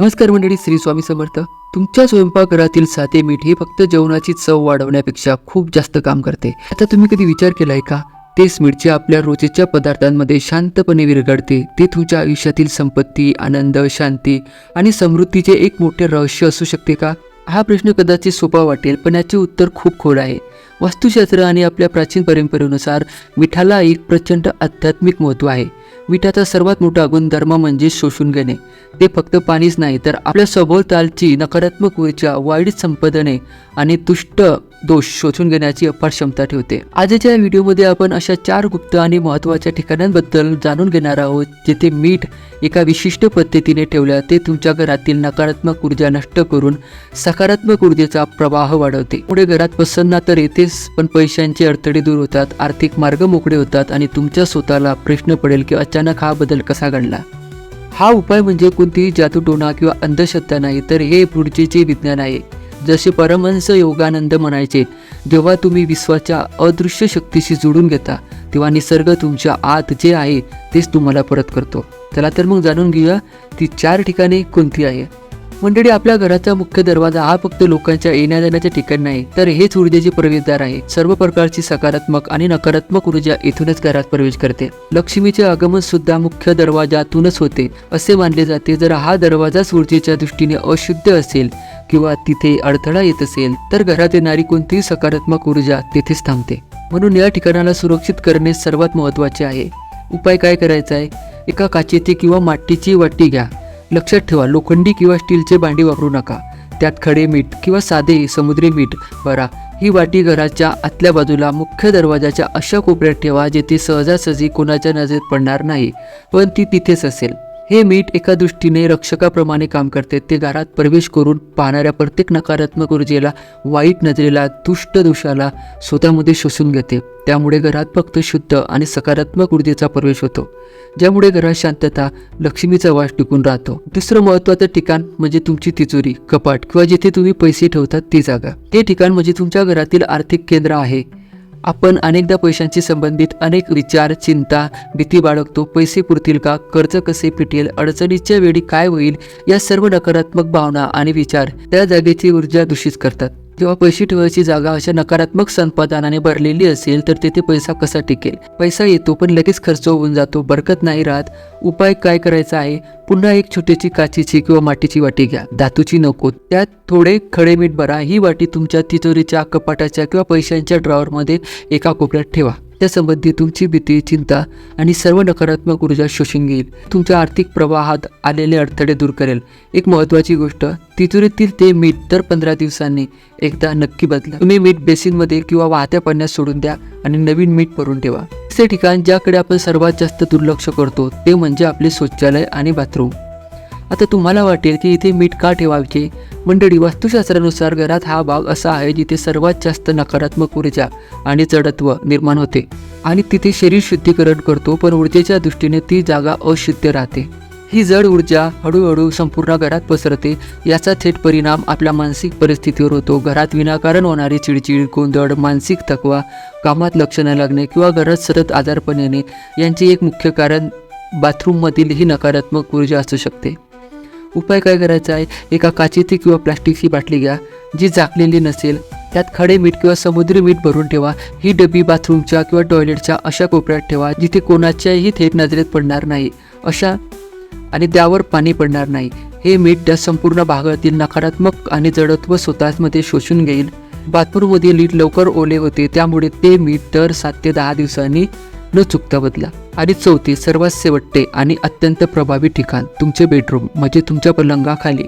नमस्कार मंडळी श्री स्वामी समर्थ. तुमच्या स्वयंपाकघरातील साधे मीठ हे फक्त जेवणाची चव वाढवण्यापेक्षा खूप जास्त काम करते. आता तुम्ही कधी विचार केलाय का? तेच मीठ जे आपल्या रोजच्या पदार्थांमध्ये शांतपणे विरघळते. ते तुमच्या आयुष्यातील संपत्ती आनंद शांती आणि समृद्धीचे एक मोठे रहस्य असू शकते का? हा प्रश्न कदाचित सोपा वाटेल पण याचे उत्तर खूप खोल आहे. वास्तुशास्त्र आणि आपल्या प्राचीन परंपरेनुसार मिठाला एक प्रचंड आध्यात्मिक महत्त्व आहे. मिठाचा सर्वात मोठा गुणधर्म म्हणजे शोषून घेणे. ते फक्त पाणीच नाही तर आपल्या सभोवतालची नकारात्मक ऊर्जा वाईट संपदने आणि तुष्ट दोष शोषून घेण्याची अपार क्षमता ठेवते. आजच्या व्हिडिओमध्ये आपण अशा चार गुप्त आणि महत्त्वाच्या ठिकाणांबद्दल जाणून घेणार आहोत जिथे मीठ एका विशिष्ट पद्धतीने ठेवल्या ते तुमच्या घरातील नकारात्मक ऊर्जा नष्ट करून सकारात्मक ऊर्जेचा प्रवाह वाढवते. पुढे घरात प्रसन्नता तर येतेच पण पैशांचे अडथळे दूर होतात आर्थिक मार्ग मोकळे होतात आणि तुमच्या स्वतःला प्रश्न पडेल की अचानक हा बदल कसा घडला? हा उपाय म्हणजे कोणतीही जादूटोणा किंवा अंधश्रद्धा नाही तर हे ऊर्जेचे विज्ञान आहे. जसे परमहंस योगानंद म्हणायचे जेव्हा तुम्ही विश्वाच्या अदृश्य शक्तीशी जोडून घेता तेव्हा निसर्ग तुमच्या आत जे आहे तेच तुम्हाला परत करतो. चला तर मग जाणून घेऊया ती चार ठिकाणे कोणती आहे? मंडळी आपल्या घराचा मुख्य दरवाजा हा फक्त लोकांच्या येण्या जाण्याचे ठिकाण नाही तर हेच ऊर्जेचे प्रवेशद्वार आहे. सर्व प्रकारची सकारात्मक आणि नकारात्मक ऊर्जा इथूनच घरात प्रवेश करते. लक्ष्मीचे आगमन सुद्धा मुख्य दरवाजातूनच होते असे मानले जाते. जर हा दरवाजाच ऊर्जेच्या दृष्टीने अशुद्ध असेल किंवा तिथे अडथळा येत असेल तर घरात येणारी कोणतीही सकारात्मक ऊर्जा तेथेच थांबते. म्हणून या ठिकाणाला सुरक्षित करणे सर्वात महत्त्वाचे आहे. उपाय काय करायचा आहे? एका काचेची किंवा मातीची वाटी घ्या. लक्षात ठेवा लोखंडी किंवा स्टीलचे भांडी वापरू नका. त्यात खडे मीठ किंवा साधे समुद्री मीठ भरा. ही वाटी घराच्या आतल्या बाजूला मुख्य दरवाजाच्या अशा कोपऱ्यात ठेवा जेथे सहजासहजी कोणाच्या नजरेत पडणार नाही पण ती तिथेच असेल. हे मीठ एका दृष्टीने रक्षकाप्रमाणे काम करते. ते घरात प्रवेश करून पाहणाऱ्या प्रत्येक नकारात्मक ऊर्जेला वाईट नजरेला दुष्ट दोषाला स्वतःमध्ये शोषून घेते. त्यामुळे घरात फक्त शुद्ध आणि सकारात्मक ऊर्जेचा प्रवेश होतो. ज्यामुळे घरात शांतता लक्ष्मीचा वास टिकून राहतो. दुसरं महत्त्वाचं ठिकाण म्हणजे तुमची तिजोरी कपाट किंवा जिथे तुम्ही पैसे ठेवतात ती जागा. ते ठिकाण म्हणजे तुमच्या घरातील आर्थिक केंद्र आहे. आपण अनेकदा पैशांशी संबंधित अनेक विचार चिंता भीती बाळगतो. पैसे पुरतील का? कर्ज कसे फिटेल? अडचणीच्या वेळी काय होईल? या सर्व नकारात्मक भावना आणि विचार त्या जागेची ऊर्जा दूषित करतात. जेव्हा पैसे ठेवायची जागा अशा नकारात्मक संपादनाने भरलेली असेल तर तेथे पैसा कसा टिकेल? पैसा येतो पण लगेच खर्च होऊन जातो. बरकत नाही राहत. उपाय काय करायचा आहे? पुन्हा एक छोटीशी काचीची किंवा मातीची वाटी घ्या. धातूची नको. त्यात थोडे खडे मीठ भरा. ही वाटी तुमच्या तिजोरीच्या कपाटाच्या किंवा पैशांच्या ड्रॉवरमध्ये एका कोपऱ्यात ठेवा. त्यासंबंधी तुमची भीती चिंता आणि सर्व नकारात्मक ऊर्जा शोषून घेईल. तुमच्या आर्थिक प्रवाहात आलेले अडथळे दूर करेल. एक महत्त्वाची गोष्ट तिजोरीतील ते मीठ दर पंधरा दिवसांनी एकदा नक्की बदला. तुम्ही मीठ बेसिनमध्ये किंवा वाहत्या पाण्यात सोडून द्या आणि नवीन मीठ भरून ठेवा. तिसरे ठिकाण ज्याकडे आपण सर्वात जास्त दुर्लक्ष करतो ते म्हणजे आपले शौचालय आणि बाथरूम. आता तुम्हाला वाटेल की इथे मीठ का ठेवायचे? मंडळी वास्तुशास्त्रानुसार घरात हा भाग असा आहे जिथे सर्वात जास्त नकारात्मक ऊर्जा आणि जडत्व निर्माण होते. आणि तिथे शरीर शुद्धीकरण करतो पण ऊर्जेच्या दृष्टीने ती जागा अशुद्ध राहते. ही जड ऊर्जा हळूहळू संपूर्ण घरात पसरते याचा थेट परिणाम आपल्या मानसिक परिस्थितीवर होतो. घरात विनाकारण होणारी चिडचिड गोंधळ मानसिक थकवा कामात लक्ष न लागणे किंवा घरात सतत आजारपण येणे यांचे एक मुख्य कारण बाथरूममधील ही नकारात्मक ऊर्जा असू शकते. उपाय काय करायचा आहे? एका काचेची किंवा प्लास्टिकची बाटली घ्या जी झाकलेली नसेल. त्यात खडे मीठ किंवा समुद्री मीठ भरून ठेवा. ही डबी बाथरूमच्या किंवा टॉयलेटच्या अशा कोपऱ्यात ठेवा जिथे कोणाच्याही थेट नजरेत पडणार नाही. अशा आणि त्यावर पाणी पडणार नाही. हे मीठ त्या संपूर्ण भागातील नकारात्मक आणि जडत्व स्वतःमध्ये शोषून घेईल. बाथरूममध्ये लीट लवकर ओले होते त्यामुळे ते मीठ दर सात ते दहा दिवसांनी न चुकता बदला. आणि चौथी सर्वात शेवटते आणि अत्यंत प्रभावी ठिकाण तुमचे बेडरूम म्हणजे तुमच्या पलंगाखाली.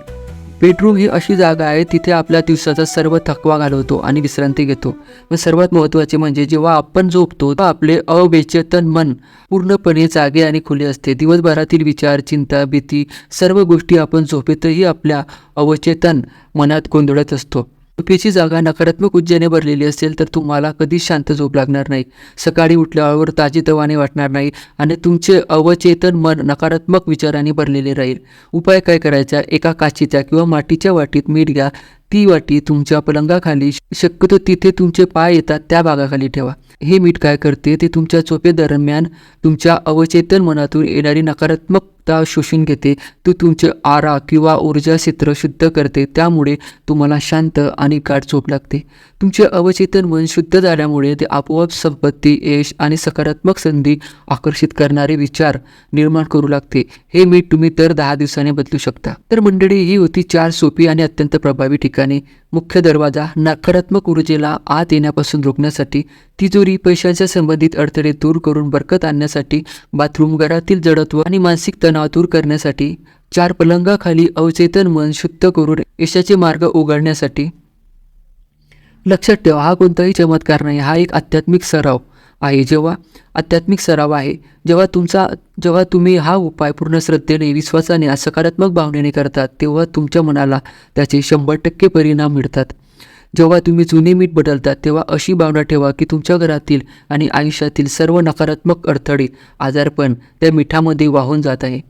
बेडरूम ही अशी जागा आहे तिथे आपल्या दिवसाचा सर्व थकवा घालवतो आणि विश्रांती घेतो. व सर्वात महत्त्वाचे म्हणजे जेव्हा आपण झोपतो तेव्हा आपले अवचेतन मन पूर्णपणे जागे आणि खुले असते. दिवसभरातील विचार चिंता भीती सर्व गोष्टी आपण झोपेतही आपल्या अवचेतन मनात गोंधळत असतो. झोपेची जागा नकारात्मक ऊर्जेने भरलेली असेल तर तुम्हाला कधीच शांत झोप लागणार नाही. सकाळी उठल्यावर ताजीतवाने वाटणार नाही आणि तुमचे अवचेतन मन नकारात्मक विचारांनी भरलेले राहील. उपाय काय करायचा? एका काचीच्या किंवा मातीच्या वाटीत मीठ घ्या. ती वाटी तुमच्या पलंगाखाली शक्यतो तिथे तुमचे पाय येतात त्या भागाखाली ठेवा. हे मीठ काय करते? ते तुमच्या झोपेदरम्यान तुमच्या अवचेतन मनातून येणारी नकारात्मक क्षमता शोषून घेते. ती तुमचे आरा किंवा ऊर्जा क्षेत्र शुद्ध करते. त्यामुळे तुम्हाला शांत आणि गाठ झोप लागते. तुमचे अवचेतन मन शुद्ध झाल्यामुळे ते आपोआप संपत्ती यश आणि सकारात्मक संधी आकर्षित करणारे विचार निर्माण करू लागते. हे मीठ तुम्ही दर दहा दिवसाने बदलू शकता. तर मंडळी ही होती चार सोपी आणि अत्यंत प्रभावी ठिकाणे. मुख्य दरवाजा नकारात्मक ऊर्जेला आत येण्यापासून रोखण्यासाठी तिजोरी पैशांच्या संबंधित अडथळे दूर करून बरकत आणण्यासाठी बाथरूम घरातील जडत्व आणि मानसिक तणाव दूर करण्यासाठी चार पलंगाखाली अवचेतन मन शुद्ध करून यशाचे मार्ग उघडण्यासाठी. लक्षात ठेवा हा कोणताही चमत्कार नाही हा एक आध्यात्मिक सराव आहे. जेव्हा आध्यात्मिक सराव आहे जेव्हा तुमचा जेव्हा तुम्ही हा उपाय पूर्ण श्रद्धेने विश्वासाने सकारात्मक भावनेने करतात तेव्हा तुमच्या मनाला त्याचे शंभर टक्के परिणाम मिळतात. जेव्हा तुम्ही जुने मीठ बदलतात तेव्हा अशी भावना ठेवा की तुमच्या घरातील आणि आयुष्यातील सर्व नकारात्मक अडथळे आजारपण त्या मिठामध्ये वाहून जात आहे.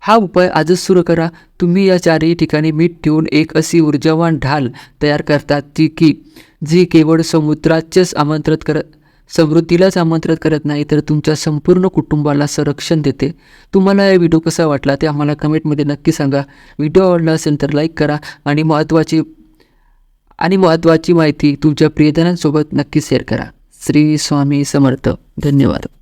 हा उपाय आजच सुरू करा. तुम्ही या चारही ठिकाणी मीठ ठेवून एक अशी ऊर्जावान ढाल तयार करतात ती की जी केवळ समुद्राचेच आमंत्रित करत समृद्धीलाच आमंत्रित करत नाही तर तुमच्या संपूर्ण कुटुंबाला संरक्षण देते. तुम्हाला हा व्हिडिओ कसा वाटला ते आम्हाला कमेंटमध्ये नक्की सांगा. व्हिडिओ आवडला असेल तर लाईक करा आणि महत्त्वाची आणि महत्त्वाची माहिती तुमच्या प्रियजनांसोबत नक्की शेअर करा. श्री स्वामी समर्थ. धन्यवाद.